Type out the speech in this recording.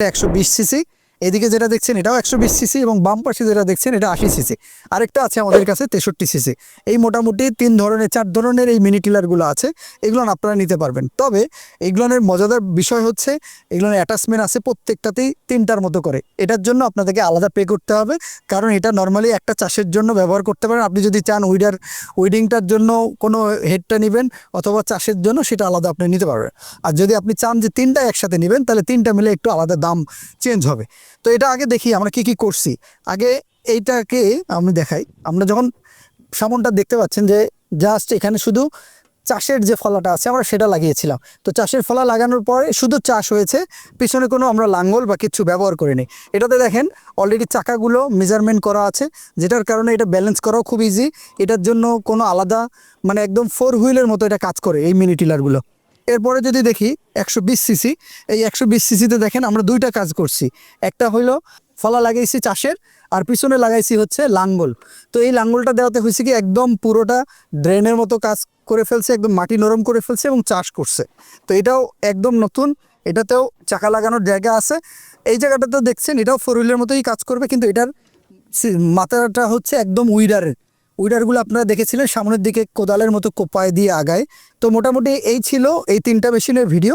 একশো বিশ সিসি এদিকে যেটা দেখছেন, এটাও একশো বিশ সিসি এবং বাম পাশে যেটা দেখছেন, এটা আশি সিসি। আরেকটা আছে আমাদের কাছে, তেষট্টি সিসি। এই মোটামুটি তিন ধরনের, চার ধরনের এই মিনি টিলারগুলো আছে, এগুলো আপনারা নিতে পারবেন। তবে এগুলোর মজাদার বিষয় হচ্ছে, এগুলোর অ্যাটাচমেন্ট আছে প্রত্যেকটাতেই তিনটার মতো করে। এটার জন্য আপনাদেরকে আলাদা পে করতে হবে, কারণ এটা নর্মালি একটা চাষের জন্য ব্যবহার করতে পারেন। আপনি যদি চান উইডার উইডিংটার জন্য কোনো হেডটা নেবেন, অথবা চাষের জন্য সেটা আলাদা আপনি নিতে পারবেন। আর যদি আপনি চান যে তিনটা একসাথে নেবেন, তাহলে তিনটা মিলে একটু আলাদা দাম চেঞ্জ হবে। তো এটা আগে দেখি আমরা কি কি করছি। আগে এইটাকে আমি দেখাই। আমরা যখন সামনটা দেখতে পাচ্ছেন যে জাস্ট এখানে শুধু চাষের যে ফলাটা আছে আমরা সেটা লাগিয়েছিলাম। তো চাষের ফলা লাগানোর পরে শুধু চাষ হয়েছে, পিছনে কোনো আমরা লাঙ্গল বা কিছু ব্যবহার করিনি। এটাতে দেখেন অলরেডি চাকাগুলো মেজারমেন্ট করা আছে, যেটার কারণে এটা ব্যালেন্স করাও খুব ইজি এটার জন্য কোনো আলাদা মানে একদম ফোর হুইলের মতো এটা কাজ করে এই মিনি টিলারগুলো এরপরে যদি দেখি একশো বিশ সিসি এই একশো বিশ সিসিতে দেখেন আমরা দুইটা কাজ করছি। একটা হইল ফলা লাগাইছি চাষের, আর পিছনে লাগাইছি হচ্ছে লাঙ্গল। তো এই লাঙ্গলটা দেওয়াতে হয়েছে কি, একদম পুরোটা ড্রেনের মতো কাজ করে ফেলছে, একদম মাটি নরম করে ফেলছে এবং চাষ করছে। তো এটাও একদম নতুন, এটাতেও চাকা লাগানোর জায়গা আছে। এই জায়গাটাতেও দেখছেন, এটাও ফোর হুইলের মতোই কাজ করবে, কিন্তু এটার মাথাটা হচ্ছে একদম উইডারের। উইডারগুলো আপনারা দেখেছিলেন, সামনের দিকে কোদালের মতো কোপায় দিয়ে আগায়। তো মোটামুটি এই ছিল এই তিনটা মেশিনের ভিডিও।